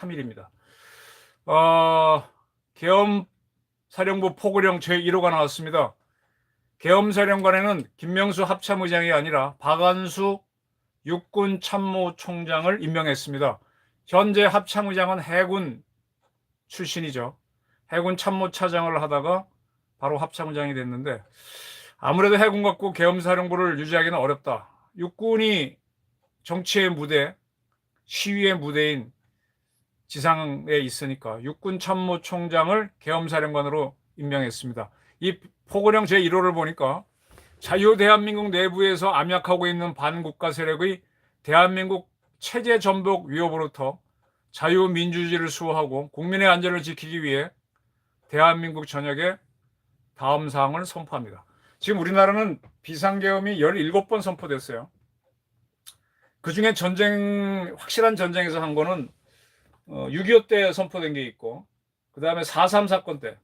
3일입니다. 어, 계엄 사령부 포고령 제1호가 나왔습니다. 계엄 사령관에는 김명수 합참의장이 아니라 박안수 육군 참모총장을 임명했습니다. 현재 합참의장은 해군 출신이죠. 해군 참모차장을 하다가 바로 합참의장이 됐는데 아무래도 해군 갖고 계엄사령부를 유지하기는 어렵다. 육군이 정치의 무대, 시위의 무대인 지상에 있으니까 육군 참모총장을 계엄사령관으로 임명했습니다. 이 포고령 제1호를 보니까 자유 대한민국 내부에서 암약하고 있는 반국가 세력의 대한민국 체제 전복 위협으로부터 자유민주주의를 수호하고 국민의 안전을 지키기 위해 대한민국 전역에 다음 사항을 선포합니다. 지금 우리나라는 비상계엄이 17번 선포됐어요. 그 중에 전쟁, 확실한 전쟁에서 한 거는 6.25 때 선포된 게 있고, 그 다음에 4.3 사건 때,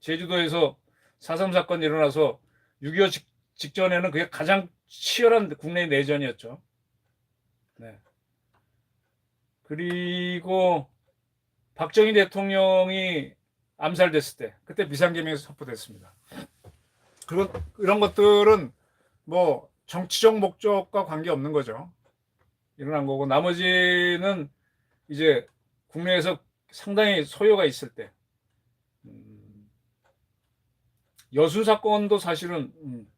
제주도에서 4.3 사건이 일어나서 6.25 직, 직전에는 그게 가장 치열한 국내 내전이었죠. 네. 그리고 박정희 대통령이 암살됐을 때, 그때 비상계명이 선포됐습니다. 그런, 이런 것들은 뭐 정치적 목적과 관계 없는 거죠. 일어난 거고, 나머지는 이제 국내에서 상당히 소요가 있을 때, 음, 여수 사건도 사실은, 음,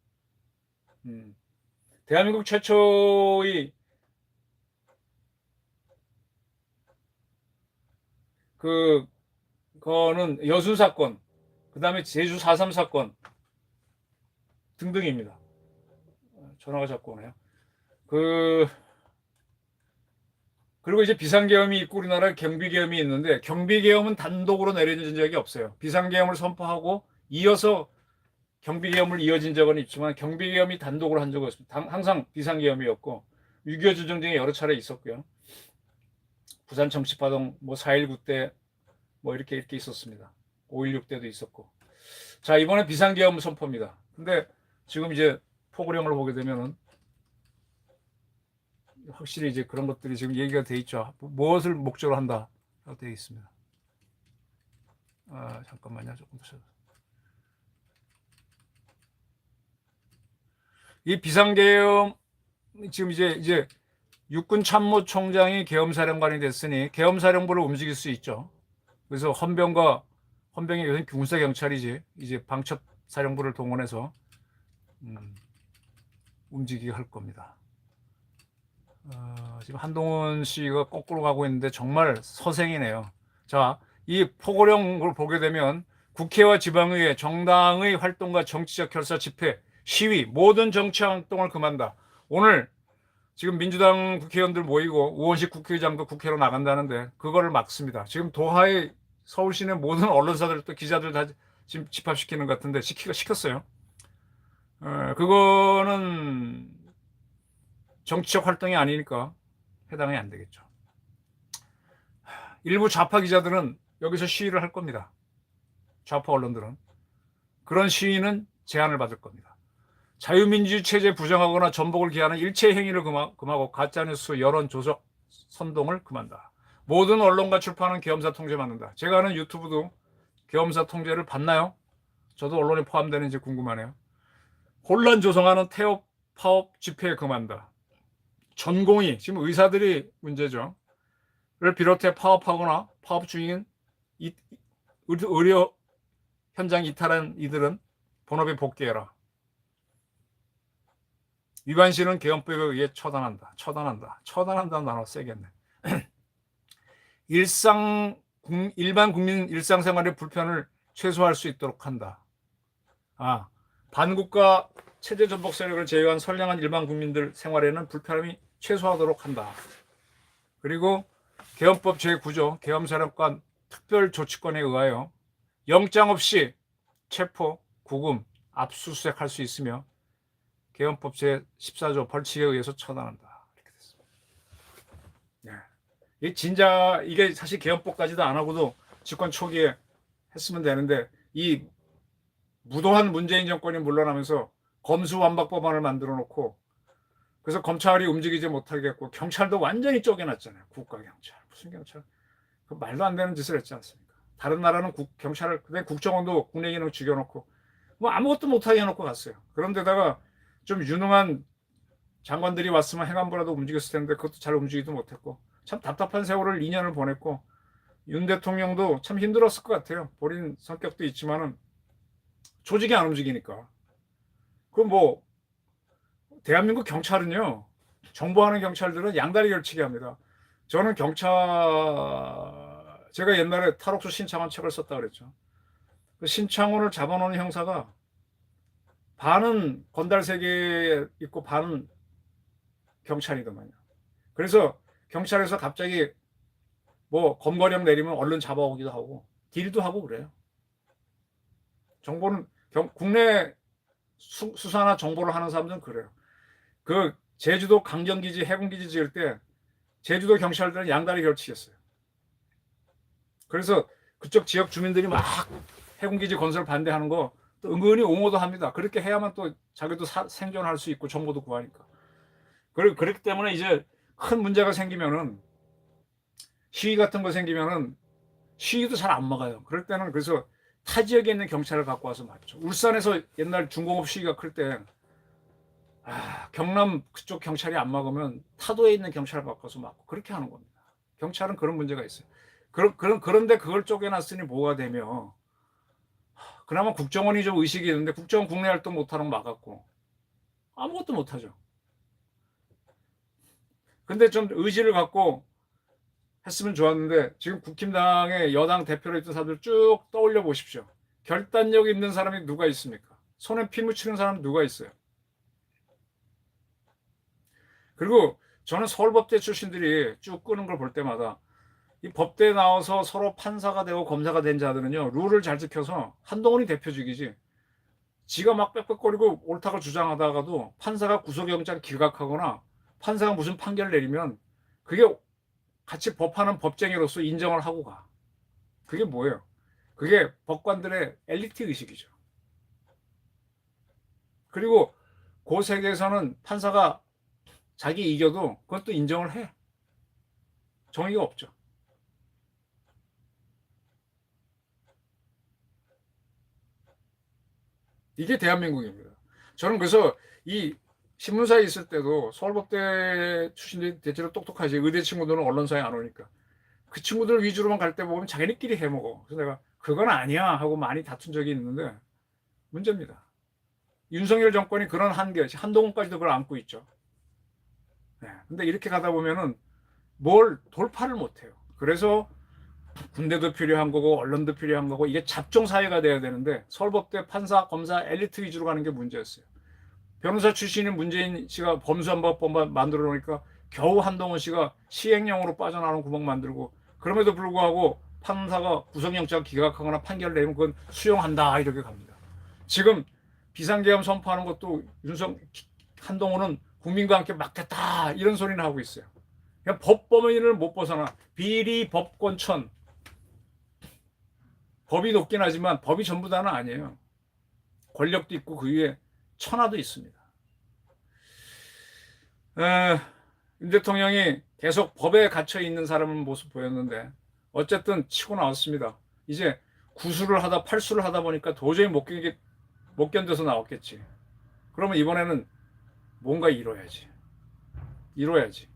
음, 대한민국 최초의 그, 거는 여수 사건, 그 다음에 제주 4.3 사건 등등입니다. 전화가 자꾸 오네요. 그, 그리고 이제 비상계엄이 있고 우리나라에 경비계엄이 있는데 경비계엄은 단독으로 내려진 적이 없어요. 비상계엄을 선포하고 이어서 경비계엄을 이어진 적은 있지만 경비계엄이 단독으로 한 적은 없습니다. 항상 비상계엄이었고 6.25 주정 등에 여러 차례 있었고요. 부산 정치파동 뭐 4.19 때 뭐 이렇게 이렇게 있었습니다. 5.16 때도 있었고. 자, 이번에 비상계엄 선포입니다. 근데 지금 이제 포고령을 보게 되면은 확실히 이제 그런 것들이 지금 얘기가 돼 있죠. 무엇을 목적으로 한다. 라고 되어 있습니다. 아, 잠깐만요. 조금 더. 이 비상계엄 지금 이제 이제 육군 참모총장이 계엄사령관이 됐으니 계엄사령부를 움직일 수 있죠. 그래서 헌병과 헌병이 요새 군사 경찰이지 이제 방첩 사령부를 동원해서 음, 움직이게 할 겁니다. 어, 지금 한동훈 씨가 거꾸로 가고 있는데 정말 서생이네요. 자, 이 포고령을 보게 되면 국회와 지방의회, 정당의 활동과 정치적 결사 집회, 시위, 모든 정치 활동을 금한다. 오늘 지금 민주당 국회의원들 모이고 우원식 국회의장도 국회로 나간다는데 그거를 막습니다. 지금 도하의 서울 시내 모든 언론사들 또 기자들 다 지금 집합시키는 것 같은데 시키가 시켰어요. 어, 그거는 정치적 활동이 아니니까 해당이 안 되겠죠. 일부 좌파 기자들은 여기서 시위를 할 겁니다. 좌파 언론들은 그런 시위는 제한을 받을 겁니다. 자유민주주의 체제 부정하거나 전복을 기하는 일체 행위를 금하고 가짜뉴스 여론 조작 선동을 금한다. 모든 언론과 출판은 계엄사 통제 받는다. 제가 하는 유튜브도 계엄사 통제를 받나요? 저도 언론에 포함되는지 궁금하네요. 혼란 조성하는 태업 파업 집회에 금한다. 전공이 지금 의사들이 문제죠. 를 비롯해 파업하거나 파업 중인 이, 의료 현장 이탈한 이들은 본업에 복귀해라. 위반 시는 계엄법에 의해 처단한다. 처단한다. 처단한다는 단어 세겠네. 일상 일반 국민 일상생활의 불편을 최소화할 수 있도록 한다. 아, 반국가 체제 전복 세력을 제외한 선량한 일반 국민들 생활에는 불편함이 최소화하도록 한다. 그리고 계엄법 제9조 계엄사령관 특별조치권에 의하여 영장 없이 체포, 구금, 압수수색할 수 있으며 계엄법 제14조 벌칙에 의해서 처단한다. 이렇게 됐습니다. 네. 이 진짜 이게 사실 계엄법까지도 안 하고도 집권 초기에 했으면 되는데 이 무도한 문재인 정권이 물러나면서 검수완박 법안을 만들어 놓고 그래서 검찰이 움직이지 못하게 했고 경찰도 완전히 쪼개놨잖아요. 국가 경찰 무슨 경찰 그 말도 안 되는 짓을 했지 않습니까? 다른 나라는 국, 경찰을 그다음에 국정원도 국내 기능 죽여놓고 뭐 아무것도 못하게 해놓고 갔어요. 그런데다가 좀 유능한 장관들이 왔으면 행안부라도 움직였을 텐데 그것도 잘 움직이지도 못했고 참 답답한 세월을 2년을 보냈고 윤 대통령도 참 힘들었을 것 같아요. 본인 성격도 있지만은 조직이 안 움직이니까. 그럼 뭐 대한민국 경찰은요. 정보하는 경찰들은 양다리 걸치게 합니다. 저는 경찰 제가 옛날에 탈옥수 신창원 책을 썼다 그랬죠. 그 신창원을 잡아놓은 형사가 반은 건달 세계에 있고 반은 경찰이더만요. 그래서 경찰에서 갑자기 뭐 검거령 내리면 얼른 잡아오기도 하고 딜도 하고 그래요. 정보는 경- 국내 수, 수사나 정보를 하는 사람들은 그래요. 그 제주도 강정기지 해군기지 지을 때 제주도 경찰들은 양다리 걸치겠어요. 그래서 그쪽 지역 주민들이 막 해군기지 건설 반대하는 거 또 은근히 옹호도 합니다. 그렇게 해야만 또 자기도 사- 생존할 수 있고 정보도 구하니까. 그리- 그렇기 때문에 이제 큰 문제가 생기면은 시위 같은 거 생기면은 시위도 잘 안 막아요. 그럴 때는 그래서 타 지역에 있는 경찰을 갖고 와서 맞죠. 울산에서 옛날 중공업 시위가 클 때, 아, 경남 그쪽 경찰이 안 막으면 타도에 있는 경찰을 바꿔서 막고 그렇게 하는 겁니다. 경찰은 그런 문제가 있어요. 그런, 그런, 그런데 그걸 쪼개놨으니 뭐가 되며, 하, 그나마 국정원이 좀 의식이 있는데 국정원 국내 활동 못하는 거 막았고, 아무것도 못하죠. 근데 좀 의지를 갖고 했으면 좋았는데 지금 국힘당의 여당 대표로 있던 사람들 쭉 떠올려 보십시오. 결단력 있는 사람이 누가 있습니까? 손에 피 묻히는 사람 누가 있어요? 그리고 저는 서울법대 출신들이 쭉 끄는 걸 볼 때마다 이 법대에 나와서 서로 판사가 되고 검사가 된 자들은요 룰을 잘 지켜서 한동훈이 대표직이지 지가 막 빽빽거리고 옳다고 주장하다가도 판사가 구속영장 기각하거나 판사가 무슨 판결 내리면 그게 같이 법하는 법쟁이로서 인정을 하고 가. 그게 뭐예요? 그게 법관들의 엘리트 의식이죠. 그리고 그 세계에서는 판사가 자기 이겨도 그것도 인정을 해. 정의가 없죠. 이게 대한민국입니다. 저는 그래서 이 신문사에 있을 때도 서울법대 출신들이 대체로 똑똑하지 의대 친구들은 언론사에 안 오니까 그 친구들 위주로만 갈 때 보면 자기네끼리 해먹어. 그래서 내가 그건 아니야 하고 많이 다툰 적이 있는데 문제입니다. 윤석열 정권이 그런 한계, 한동훈까지도 그걸 안고 있죠. 네. 근데 이렇게 가다 보면은 뭘 돌파를 못해요. 그래서 군대도 필요한 거고 언론도 필요한 거고 이게 잡종 사회가 돼야 되는데 서울법대 판사, 검사, 엘리트 위주로 가는 게 문제였어요. 변호사 출신인 문재인 씨가 범수한법법 만들어 놓으니까 겨우 한동훈 씨가 시행령으로 빠져나오는 구멍 만들고 그럼에도 불구하고 판사가 구속영장 기각하거나 판결 내면 그건 수용한다 이렇게 갑니다. 지금 비상계엄 선포하는 것도 윤석 한동훈은 국민과 함께 막겠다 이런 소리는 하고 있어요. 그냥 법 범위를 못 벗어나 비리 법권천 법이 높긴 하지만 법이 전부 다는 아니에요. 권력도 있고 그 위에 천하도 있습니다. 에, 윤 대통령이 계속 법에 갇혀 있는 사람은 모습 보였는데 어쨌든 치고 나왔습니다. 이제 구수를 하다 팔수를 하다 보니까 도저히 못 견디 못 견뎌서 나왔겠지. 그러면 이번에는 뭔가 이뤄야지. 이뤄야지.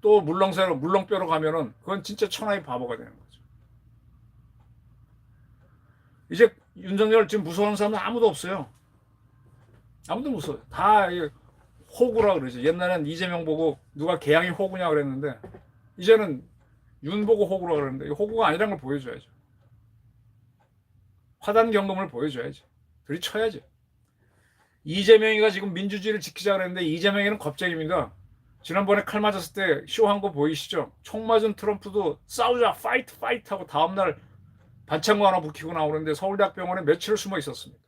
또 물렁새로 물렁뼈로 가면은 그건 진짜 천하의 바보가 되는 거죠. 이제 윤석열 지금 무서운 사람은 아무도 없어요. 아무도 무서워요. 다이 호구라 그러죠. 옛날엔 이재명 보고 누가 개양이 호구냐 그랬는데 이제는 윤 보고 호구라 그러는데 이 호구가 아니란 걸 보여줘야죠. 화단 경험을 보여줘야지. 들이쳐야지. 이재명이가 지금 민주주의를 지키자 그랬는데 이재명이는 겁쟁입니다. 지난번에 칼 맞았을 때 쇼한 거 보이시죠? 총 맞은 트럼프도 싸우자 파이트 파이트 하고 다음날 반창고 하나 붙이고 나오는데 서울대학병원에 며칠을 숨어 있었습니다.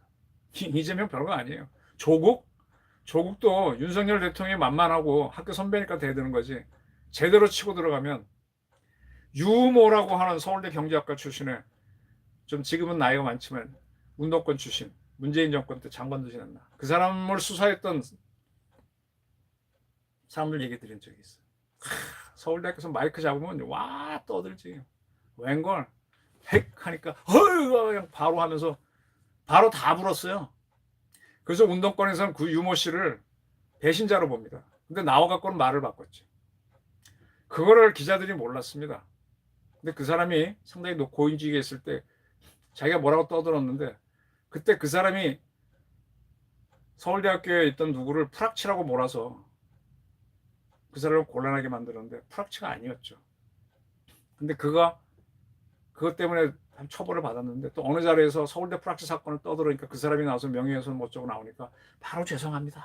이- 이재명 별거 아니에요. 조국? 조국도 윤석열 대통령이 만만하고 학교 선배니까 대드는 거지. 제대로 치고 들어가면 유모라고 하는 서울대 경제학과 출신의 좀 지금은 나이가 많지만 운동권 출신 문재인 정권 때 장관도 지냈나 그 사람을 수사했던 사람들 얘기 드린 적이 있어요. 하, 서울대학교에서 마이크 잡으면 와 떠들지. 웬걸 핵 하니까 헐 그냥 바로 하면서 바로 다 불었어요. 그래서 운동권에서는 그 유모 씨를 배신자로 봅니다. 근데 나와갖고는 말을 바꿨지. 그거를 기자들이 몰랐습니다. 근데 그 사람이 상당히 고인지게 있을 때 자기가 뭐라고 떠들었는데 그때 그 사람이 서울대학교에 있던 누구를 프락치라고 몰아서 그 사람을 곤란하게 만들었는데 프락치가 아니었죠. 근데 그가 그것 때문에 처벌을 받았는데 또 어느 자리에서 서울대 프락치 사건을 떠들으니까 그 사람이 나와서 명예훼손 뭐 어쩌고 나오니까 바로 죄송합니다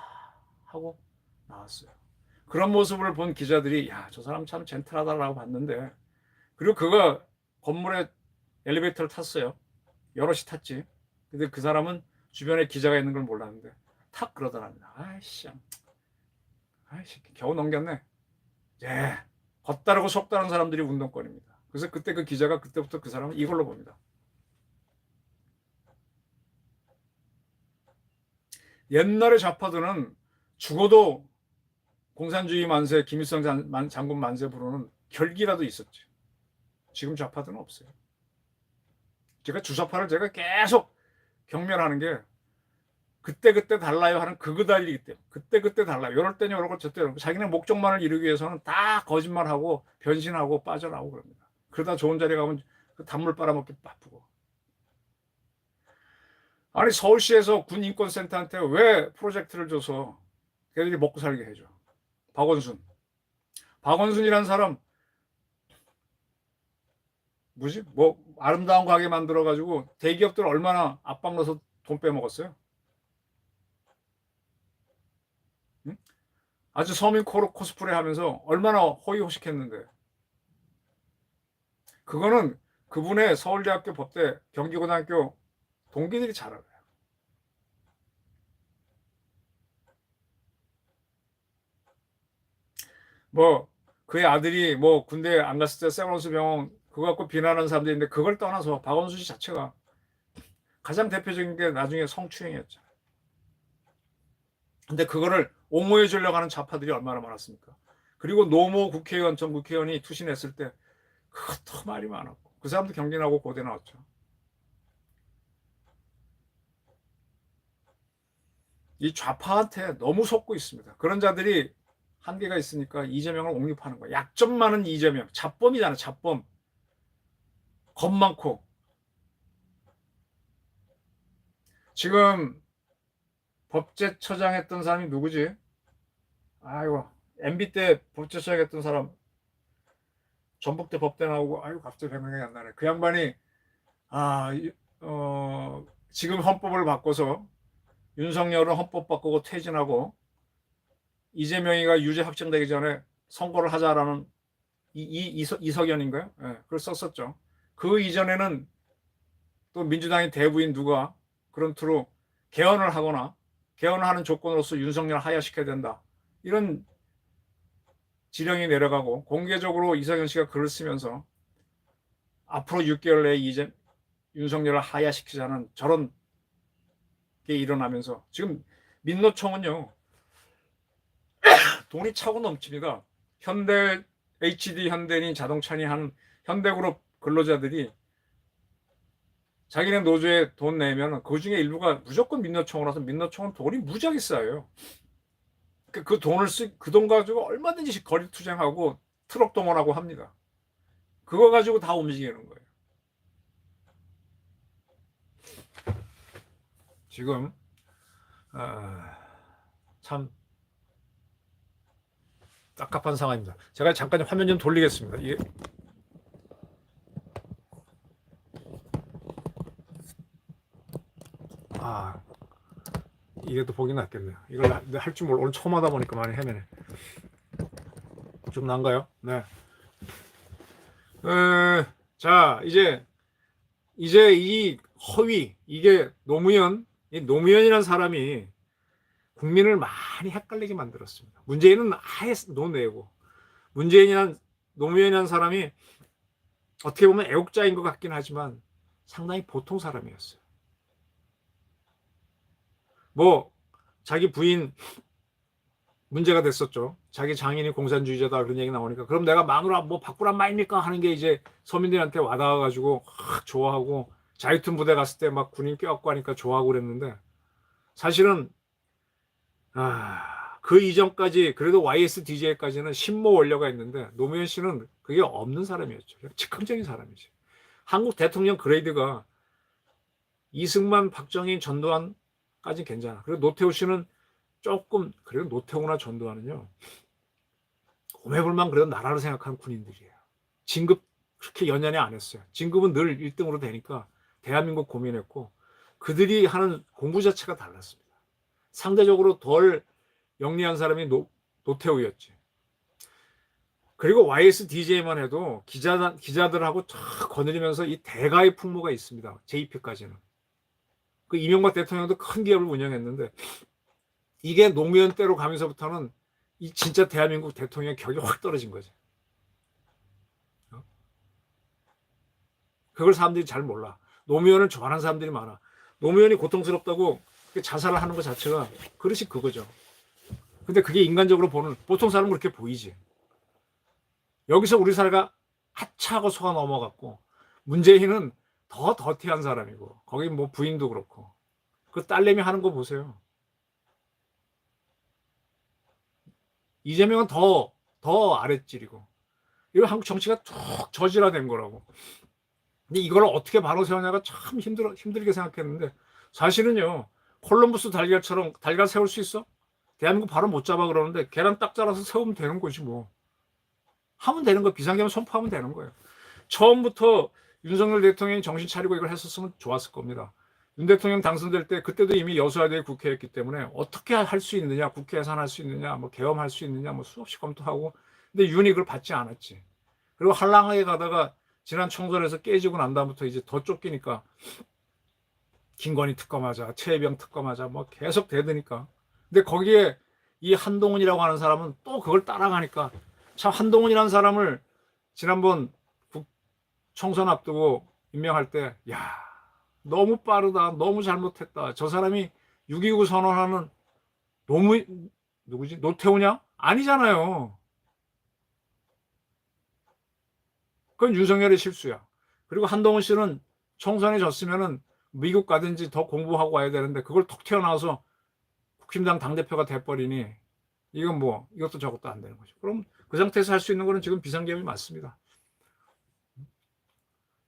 하고 나왔어요. 그런 모습을 본 기자들이 야 저 사람 참 젠틀하다라고 봤는데 그리고 그가 건물에 엘리베이터를 탔어요. 여럿이 탔지. 근데 그 사람은 주변에 기자가 있는 걸 몰랐는데 탁 그러더랍니다. 아이씨, 아이씨 겨우 넘겼네. 예, 겉다르고 속다른 사람들이 운동권입니다. 그래서 그때 그 기자가 그때부터 그 사람을 이걸로 봅니다. 옛날의 좌파들은 죽어도 공산주의 만세, 김일성 장, 장군 만세 부르는 결기라도 있었지. 지금 좌파들은 없어요. 제가 주사파를 제가 계속 경멸하는 게 그때 그때 달라요 하는 그그달리기 때문에 그때 그때 달라요. 이럴 때는 이러고 저때 이러고 자기네 목적만을 이루기 위해서는 다 거짓말하고 변신하고 빠져나오고 그럽니다. 그러다 좋은 자리에 가면 그 단물 빨아먹기 바쁘고. 아니 서울시에서 군 인권센터한테 왜 프로젝트를 줘서 걔들이 먹고 살게 해줘. 박원순. 박원순이라는 사람 뭐지? 뭐 아름다운 가게 만들어 가지고 대기업들 얼마나 압박 넣어서 돈 빼먹었어요? 응? 아주 서민 코로 코스프레 하면서 얼마나 호의호식했는데 그거는 그분의 서울대학교 법대 경기고등학교 동기들이 잘 알아요. 뭐 그의 아들이 뭐 군대 안 갔을 때 세브란스 병원 그거 갖고 비난하는 사람들이 있는데 그걸 떠나서 박원순 씨 자체가 가장 대표적인 게 나중에 성추행이었죠. 근데 그거를 옹호해 주려고 하는 좌파들이 얼마나 많았습니까? 그리고 노모 국회의원 전 국회의원이 투신했을 때 그것도 말이 많았고 그 사람도 경기 나고 고대 나왔죠. 이 좌파한테 너무 속고 있습니다. 그런 자들이 한계가 있으니까 이재명을 옹립하는 거야. 약점 많은 이재명. 잡범이잖아, 잡범. 겁 많고. 지금 법제처장 했던 사람이 누구지? 아이고, MB 때 법제처장 했던 사람. 전북대 법대 나오고, 아이고, 갑자기 생각이 안 나네. 그 양반이, 아, 어, 지금 헌법을 바꿔서 윤석열은 헌법 바꾸고 퇴진하고 이재명이가 유죄 확정되기 전에 선거를 하자라는 이, 이, 이석, 이석연인가요? 예, 네, 그걸 썼었죠. 그 이전에는 또 민주당의 대부인 누가 그런 투로 개헌을 하거나 개헌을 하는 조건으로서 윤석열 하야시켜야 된다. 이런 지령이 내려가고 공개적으로 이석연 씨가 글을 쓰면서 앞으로 6개월 내에 이제 윤석열을 하야시키자는 저런 게 일어나면서 지금 민노총은요 돈이 차고 넘칩니다. 현대 HD 현대니 자동차니 하는 현대그룹 근로자들이 자기네 노조에 돈 내면 그 중에 일부가 무조건 민노총으로서 민노총은 돈이 무지하게 쌓여요. 그, 그 돈을 쓰, 그 돈 가지고 얼마든지 거리 투쟁하고 트럭 동원하고 합니다. 그거 가지고 다 움직이는 거예요. 지금 어, 참 딱갑한 상황입니다. 제가 잠깐 화면 좀 돌리겠습니다. 이 아 이게 또 보기 낫겠네요. 이걸 할줄 몰라 오늘 처음 하다 보니까 많이 헤매네. 좀 난가요? 네. 어, 자 이제 이제 이 허위 이게 노무현 이 노무현이라는 사람이 국민을 많이 헷갈리게 만들었습니다. 문재인은 아예 노내고 문재인이란 노무현이라는 사람이 어떻게 보면 애국자인 것 같긴 하지만 상당히 보통 사람이었어요. 뭐 자기 부인 문제가 됐었죠. 자기 장인이 공산주의자다 그런 얘기 나오니까 그럼 내가 마누라 뭐 바꾸란 말입니까 하는 게 이제 서민들한테 와닿아가지고 확 좋아하고 자유툰 부대 갔을 때 막 군인 껴안고 하니까 좋아하고 그랬는데 사실은 아, 그 이전까지 그래도 YSDJ까지는 신모 원료가 있는데 노무현 씨는 그게 없는 사람이었죠. 즉흥적인 사람이지. 한국 대통령 그레이드가 이승만, 박정희, 전두환 까지 괜찮아. 그리고 노태우 씨는 조금 그래도 노태우나 전두환은요. 오매불만 그래도 나라를 생각하는 군인들이에요. 진급 그렇게 연연해 안 했어요. 진급은 늘 1등으로 되니까 대한민국 고민했고 그들이 하는 공부 자체가 달랐습니다. 상대적으로 덜 영리한 사람이 노, 노태우였지. 그리고 YSDJ만 해도 기자, 기자들하고 쫙 거느리면서 이 대가의 풍모가 있습니다. JP까지는. 그 이명박 대통령도 큰 기업을 운영했는데 이게 노무현 때로 가면서부터는 이 진짜 대한민국 대통령의 격이 확 떨어진 거죠. 어? 그걸 사람들이 잘 몰라. 노무현을 좋아하는 사람들이 많아. 노무현이 고통스럽다고 자살을 하는 것 자체가 그릇이 그거죠. 근데 그게 인간적으로 보는 보통 사람은 그렇게 보이지. 여기서 우리 사회가 하차하고 속아 넘어갔고 문재인은 더 더티한 사람이고 거기 뭐 부인도 그렇고 그 딸내미 하는 거 보세요. 이재명은 더, 더 아랫질이고. 이거 한국 정치가 쭉 저질화된 거라고. 근데 이걸 어떻게 바로 세우냐가 참 힘들어, 힘들게 생각했는데 사실은요, 콜럼버스 달걀처럼 달걀 세울 수 있어? 대한민국 바로 못 잡아 그러는데 계란 딱 잘라서 세우면 되는 거지 뭐. 하면 되는 거 비상계엄 선포하면 되는 거예요. 처음부터 윤석열 대통령이 정신 차리고 이걸 했었으면 좋았을 겁니다. 윤 대통령 당선될 때 그때도 이미 여수와대 국회였기 때문에 어떻게 할 수 있느냐, 국회 예산할 수 있느냐, 뭐 개엄할 수 있느냐, 뭐 수없이 검토하고 근데 윤이 그걸 받지 않았지. 그리고 한랑하게 가다가 지난 총선에서 깨지고 난 다음부터 이제 더 쫓기니까 김건희 특검하자, 최혜병 특검하자, 뭐 계속 대드니까. 근데 거기에 이 한동훈이라고 하는 사람은 또 그걸 따라가니까 참 한동훈이라는 사람을 지난번 국 총선 앞두고 임명할 때, 야 너무 빠르다, 너무 잘못했다. 저 사람이 6.29 선언하는 노무 누구지? 노태우냐? 아니잖아요. 그건 윤석열의 실수야. 그리고 한동훈 씨는 총선에 졌으면은 미국 가든지 더 공부하고 와야 되는데 그걸 톡 튀어나와서 국힘당 당대표가 돼버리니 이건 뭐 이것도 저것도 안 되는 거죠. 그럼 그 상태에서 할 수 있는 거는 지금 비상계엄이 맞습니다.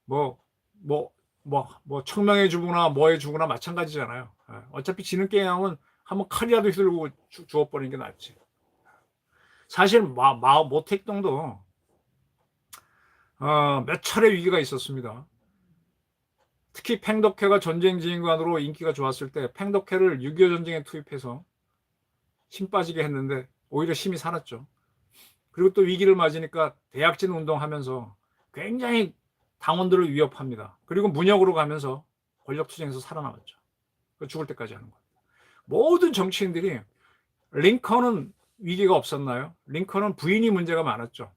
뭐, 뭐, 뭐, 뭐, 청명해 주거나 뭐 해 주거나 마찬가지잖아요. 예, 어차피 지는 게임은 한번 칼이라도 휘둘고 주, 주워버리는 게 낫지. 사실, 마, 마, 모택동도, 어, 몇 차례 위기가 있었습니다. 특히 팽덕회가 전쟁 지휘관으로 인기가 좋았을 때 팽덕회를 6.25 전쟁에 투입해서 힘 빠지게 했는데 오히려 힘이 살았죠. 그리고 또 위기를 맞으니까 대약진 운동하면서 굉장히 당원들을 위협합니다. 그리고 문역으로 가면서 권력 투쟁에서 살아남았죠. 죽을 때까지 하는 겁니다. 모든 정치인들이 링컨은 위기가 없었나요? 링컨은 부인이 문제가 많았죠.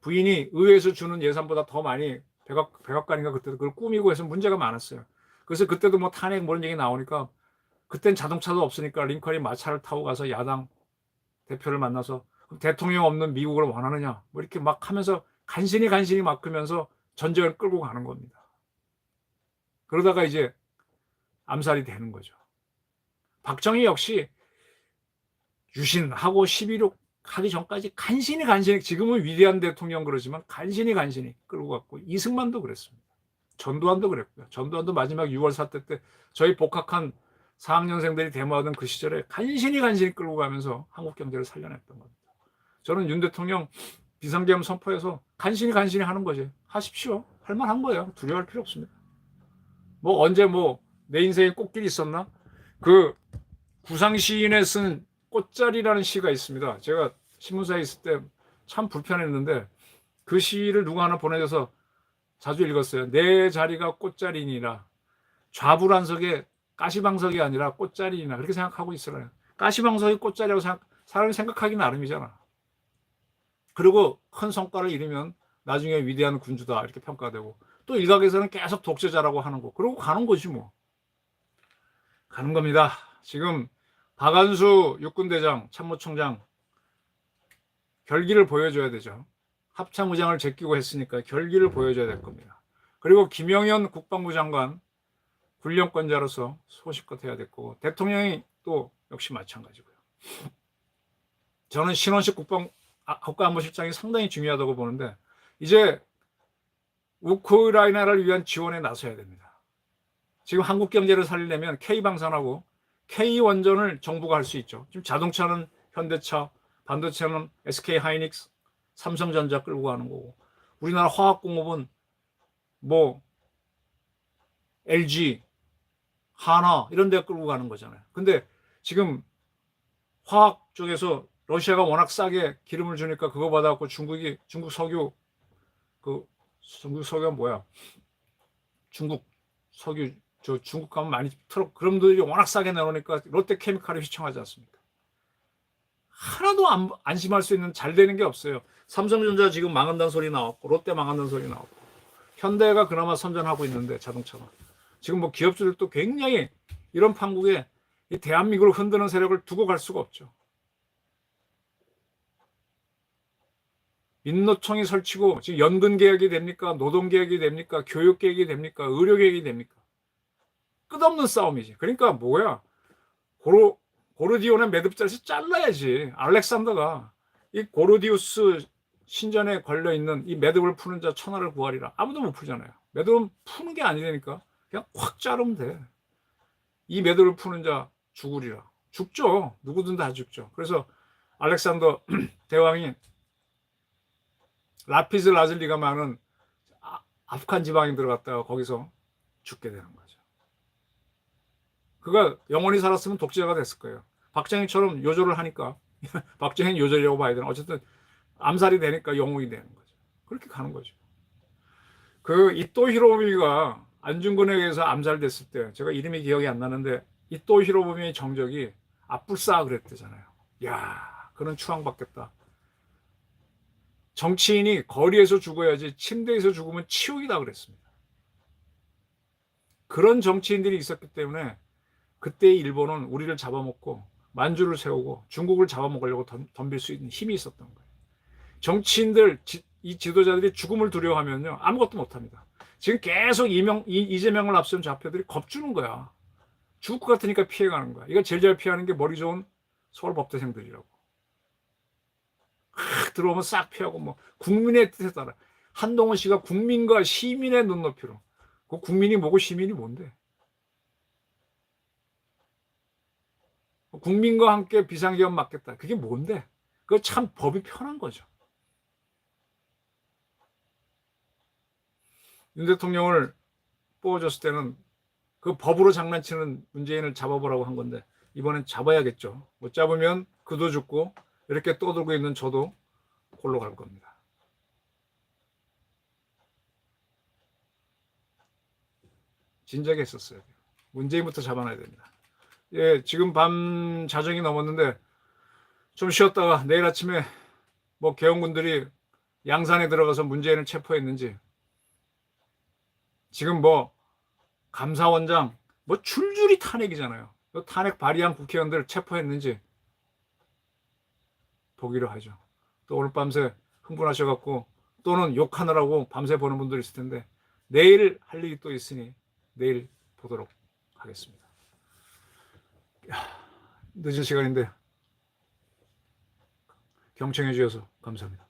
부인이 의회에서 주는 예산보다 더 많이 백악, 백악관인가 그때도 그걸 꾸미고 해서 문제가 많았어요. 그래서 그때도 뭐 탄핵 뭐 이런 얘기 나오니까 그땐 자동차도 없으니까 링컨이 마차를 타고 가서 야당 대표를 만나서 대통령 없는 미국을 원하느냐 뭐 이렇게 막 하면서 간신히 간신히 막으면서 전쟁을 끌고 가는 겁니다. 그러다가 이제 암살이 되는 거죠. 박정희 역시 유신하고 11.6 하기 전까지 간신히 간신히 지금은 위대한 대통령 그러지만 간신히 간신히 끌고 갔고 이승만도 그랬습니다. 전두환도 그랬고요. 전두환도 마지막 6월 사태 때 저희 복학한 4학년생들이 데모하던 그 시절에 간신히 간신히 끌고 가면서 한국 경제를 살려냈던 겁니다. 저는 윤 대통령 비상계엄 선포해서 간신히 간신히 하는 거지. 하십시오. 할 만한 거예요. 두려워할 필요 없습니다. 뭐 언제 뭐 내 인생에 꽃길이 있었나? 그 구상 시인에 쓴 꽃자리라는 시가 있습니다. 제가 신문사에 있을 때 참 불편했는데 그 시를 누가 하나 보내줘서 자주 읽었어요. 내 자리가 꽃자리니라 좌불안석에 가시방석이 아니라 꽃자리니라 그렇게 생각하고 있어요. 가시방석이 꽃자리라고 생각, 사람이 생각하기 나름이잖아. 그리고 큰 성과를 이루면 나중에 위대한 군주다 이렇게 평가되고 또 일각에서는 계속 독재자라고 하는 거 그러고 가는 거지 뭐 가는 겁니다. 지금 박안수 육군대장 참모총장 결기를 보여줘야 되죠. 합참의장을 제끼고 했으니까 결기를 보여줘야 될 겁니다. 그리고 김영현 국방부 장관 군령권자로서 소식껏 해야 될 거고 대통령이 또 역시 마찬가지고요. 저는 신원식 국방 아, 국가안보실장이 상당히 중요하다고 보는데 이제 우크라이나를 위한 지원에 나서야 됩니다. 지금 한국 경제를 살리려면 K 방산하고 K 원전을 정부가 할 수 있죠. 지금 자동차는 현대차, 반도체는 SK 하이닉스, 삼성전자 끌고 가는 거고 우리나라 화학공업은 뭐 LG, 하나 이런 데 끌고 가는 거잖아요. 근데 지금 화학 쪽에서 러시아가 워낙 싸게 기름을 주니까 그거 받아갖고 중국이 중국 석유 그 중국 석유가 뭐야? 중국 석유 저 중국 가면 많이 트럭 그럼들이 워낙 싸게 내놓으니까 롯데 케미칼이 휘청하지 않습니까? 하나도 안, 안심할 수 있는 잘 되는 게 없어요. 삼성전자 지금 망한다는 소리 나왔고 롯데 망한다는 소리 나왔고 현대가 그나마 선전하고 있는데 자동차가 지금 뭐 기업들도 굉장히 이런 판국에 이 대한민국을 흔드는 세력을 두고 갈 수가 없죠. 민노총이 설치고 지금 개혁이 됩니까? 노동 개혁이 됩니까? 교육 개혁이 됩니까? 의료 개혁이 됩니까? 끝없는 싸움이지. 그러니까 뭐야? 고로 고르디온의 매듭자에서 잘라야지. 알렉산더가 이 고르디우스 신전에 걸려 있는 이 매듭을 푸는 자 천하를 구하리라. 아무도 못 풀잖아요. 매듭은 푸는 게 아니라니까. 그냥 확 자르면 돼. 이 매듭을 푸는 자 죽으리라. 죽죠. 누구든 다 죽죠. 그래서 알렉산더 대왕이 라피즈 라즐리가 많은 아- 아프간 지방에 들어갔다가 거기서 죽게 되는 거죠. 그가 영원히 살았으면 독재자가 됐을 거예요. 박정희처럼 요절을 하니까 박정희는 요절이라고 봐야 되나 어쨌든 암살이 되니까 영웅이 되는 거죠. 그렇게 가는 거죠. 그 이토 히로부미가 안중근에 의해서 암살됐을 때 제가 이름이 기억이 안 나는데 이토 히로부미의 정적이 아뿔싸 그랬대잖아요. 야, 그런 추앙받겠다. 정치인이 거리에서 죽어야지 침대에서 죽으면 치욕이다 그랬습니다. 그런 정치인들이 있었기 때문에 그때 일본은 우리를 잡아먹고 만주를 세우고 중국을 잡아먹으려고 덤, 덤빌 수 있는 힘이 있었던 거예요. 정치인들 지, 이 지도자들이 죽음을 두려워하면요 아무것도 못합니다. 지금 계속 이명 이, 이재명을 앞세운 좌표들이 겁주는 거야. 죽을 것 같으니까 피해가는 거야. 이거 제일 잘 피하는 게 머리 좋은 서울 법대생들이라고. 확 들어오면 싹 피하고 뭐 국민의 뜻에 따라 한동훈 씨가 국민과 시민의 눈높이로 그 국민이 뭐고 시민이 뭔데? 국민과 함께 비상계엄 맞겠다. 그게 뭔데? 그거 참 법이 편한 거죠. 윤 대통령을 뽑아줬을 때는 그 법으로 장난치는 문재인을 잡아보라고 한 건데 이번엔 잡아야겠죠. 못 잡으면 그도 죽고 이렇게 떠들고 있는 저도 골로 갈 겁니다. 진작에 했었어요. 문재인부터 잡아놔야 됩니다. 예, 지금 밤 자정이 넘었는데 좀 쉬었다가 내일 아침에 뭐 개헌군들이 양산에 들어가서 문재인을 체포했는지 지금 뭐 감사원장 뭐 줄줄이 탄핵이잖아요. 그 탄핵 발의한 국회의원들 체포했는지 보기로 하죠. 또 오늘 밤새 흥분하셔갖고 또는 욕하느라고 밤새 보는 분들 있을 텐데 내일 할 일이 또 있으니 내일 보도록 하겠습니다. 야, 늦은 시간인데 경청해 주셔서 감사합니다.